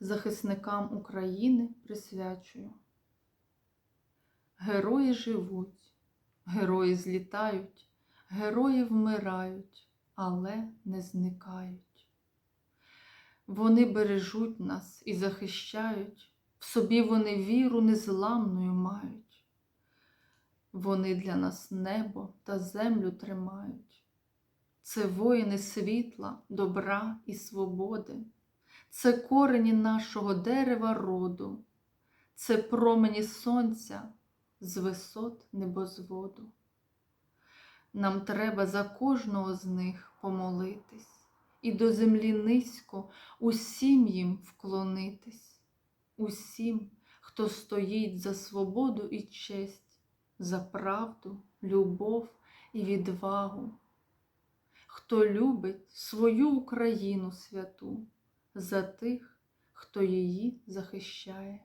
захисникам України присвячую. Герої живуть, герої злітають, герої вмирають, але не зникають. Вони бережуть нас і захищають, в собі вони віру незламною мають. Вони для нас небо та землю тримають. Це воїни світла, добра і свободи, це корені нашого дерева роду, це промені сонця з висот небозводу. Нам треба за кожного з них помолитись і до землі низько усім їм вклонитись, усім, хто стоїть за свободу і честь, за правду, любов і відвагу, хто любить свою Україну святу, за тих, хто її захищає.